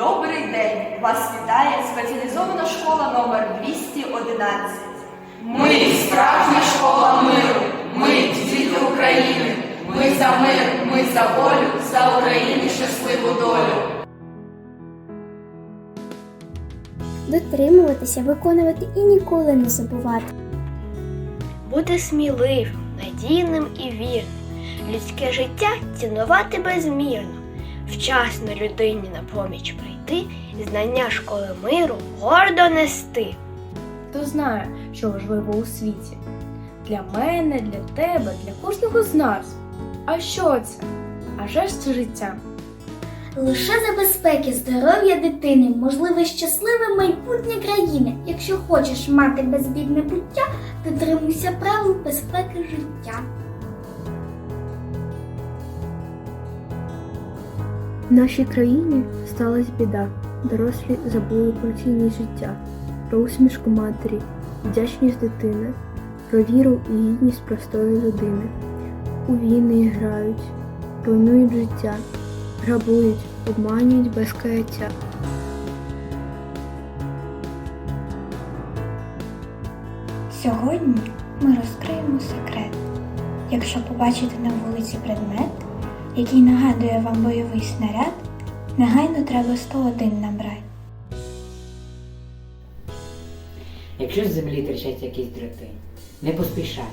Добрий день! Вас вітає спеціалізована школа номер 211. Ми справжня школа миру. Ми діти України. Ми за мир, ми за волю, за Україні щасливу долю. Дотримуватися, виконувати і ніколи не забувати. Бути сміливим, надійним і вірним, людське життя цінувати безмірно, вчасно людині на поміч прийти, знання школи миру гордо нести. Хто знає, що важливо у світі? Для мене, для тебе, для кожного з нас. А що це? А же ж це життя. Лише за безпеки здоров'я дитини можливе щасливе майбутнє країни. Якщо хочеш мати безбідне буття, дотримуйся правил безпеки життя. В нашій країні сталася біда. Дорослі забули про цінність життя, про усмішку матері, вдячність дитини, про віру і гідність простої людини. У війни грають, руйнують життя, грабують, обманюють без каяття. Сьогодні ми розкриємо секрет. Якщо побачите на вулиці предмет, який нагадує вам бойовий снаряд, негайно треба 101 набрати. Якщо з землі тричать якісь дроти, не поспішай.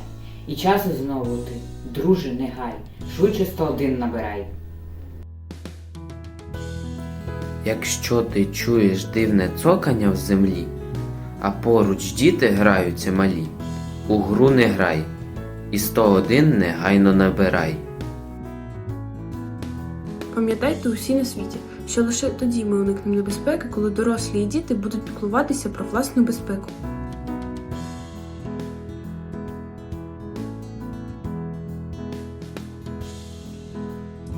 І часу знову ти, друже, не гай, швидше 101 набирай. Якщо ти чуєш дивне цокання в землі, а поруч діти граються малі, у гру не грай, і 101 негайно набирай. Пам'ятайте усі на світі, що лише тоді ми уникнемо небезпеки, коли дорослі і діти будуть піклуватися про власну безпеку.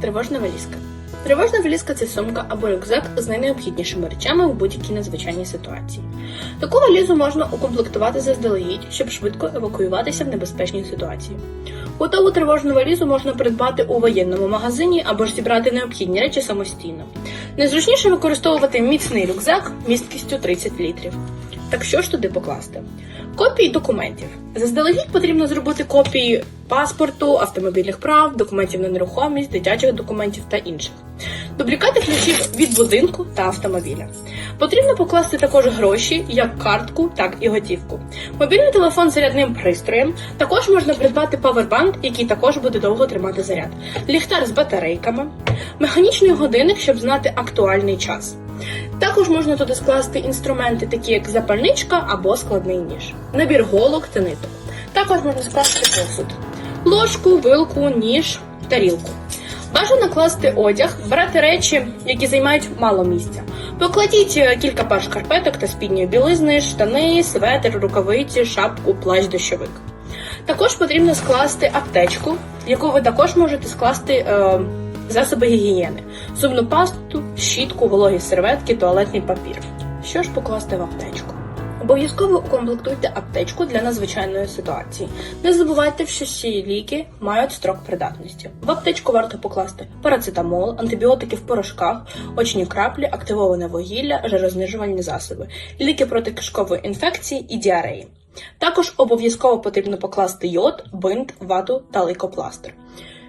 Тривожна валізка. Тривожна валізка це сумка або рюкзак з найнеобхіднішими речами в будь-якій надзвичайній ситуації. Таку валізу можна укомплектувати заздалегідь, щоб швидко евакуюватися в небезпечній ситуації. Готову тривожну валізу можна придбати у воєнному магазині або ж зібрати необхідні речі самостійно. Найзручніше використовувати міцний рюкзак місткістю 30 літрів. Так що ж туди покласти? Копії документів. Заздалегідь потрібно зробити копії паспорту, автомобільних прав, документів на нерухомість, дитячих документів та інших. Дублікати ключів від будинку та автомобіля. Потрібно покласти також гроші, як картку, так і готівку. Мобільний телефон з зарядним пристроєм. Також можна придбати павербанк, який також буде довго тримати заряд, ліхтар з батарейками, механічний годинник, щоб знати актуальний час. Також можна туди скласти інструменти, такі як запальничка або складний ніж, набір голок та ниток. Також можна скласти посуд, ложку, вилку, ніж, тарілку. Бажано класти одяг, брати речі, які займають мало місця. Покладіть е, кілька пар шкарпеток та спідньої білизни, штани, светр, рукавиці, шапку, плащ, дощовик. Також потрібно скласти аптечку, яку ви також можете скласти е, засоби гігієни, зубну пасту, щітку, вологі серветки, туалетний папір. Що ж покласти в аптечку? Обов'язково укомплектуйте аптечку для надзвичайної ситуації. Не забувайте, що всі ліки мають строк придатності. В аптечку варто покласти парацетамол, антибіотики в порошках, очні краплі, активоване вугілля, жирознижувальні засоби, ліки проти кишкової інфекції і діареї. Також обов'язково потрібно покласти йод, бинт, вату та лейкопластир.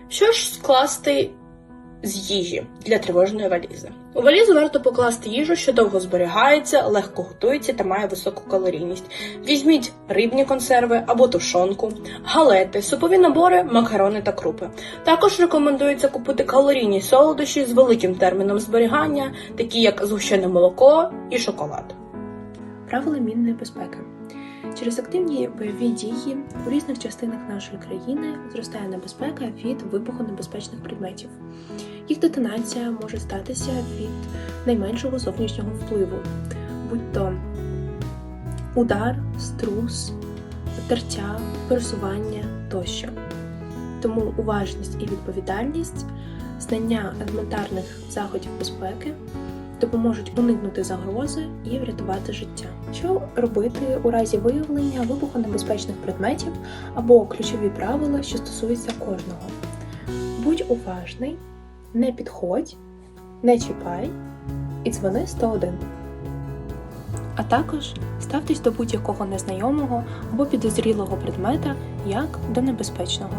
Що ж скласти з їжі для тривожної валізи. У валізу варто покласти їжу, що довго зберігається, легко готується та має високу калорійність. Візьміть рибні консерви або тушонку, галети, супові набори, макарони та крупи. Також рекомендується купити калорійні солодощі з великим терміном зберігання, такі як згущене молоко і шоколад. Правила мінної безпеки. Через активні бойові дії у різних частинах нашої країни зростає небезпека від вибуху небезпечних предметів. Їх детонація може статися від найменшого зовнішнього впливу, будь то удар, струс, тертя, пересування тощо. Тому уважність і відповідальність, знання елементарних заходів безпеки допоможуть уникнути загрози і врятувати життя. Що робити у разі виявлення вибухонебезпечних предметів або ключові правила, що стосуються кожного? Будь уважний, не підходь, не чіпай, і дзвони 101. А також ставтесь до будь-якого незнайомого або підозрілого предмета як до небезпечного.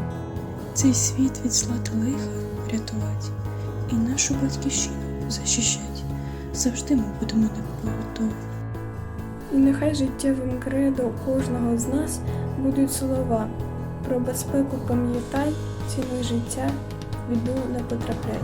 Цей світ від зла та лиха рятувати і нашу батьківщину захищати. Завжди ми будемо на. І нехай життєвим кредо кожного з нас будуть слова. Про безпеку пам'ятай, ціле життя, біду не потрапляй.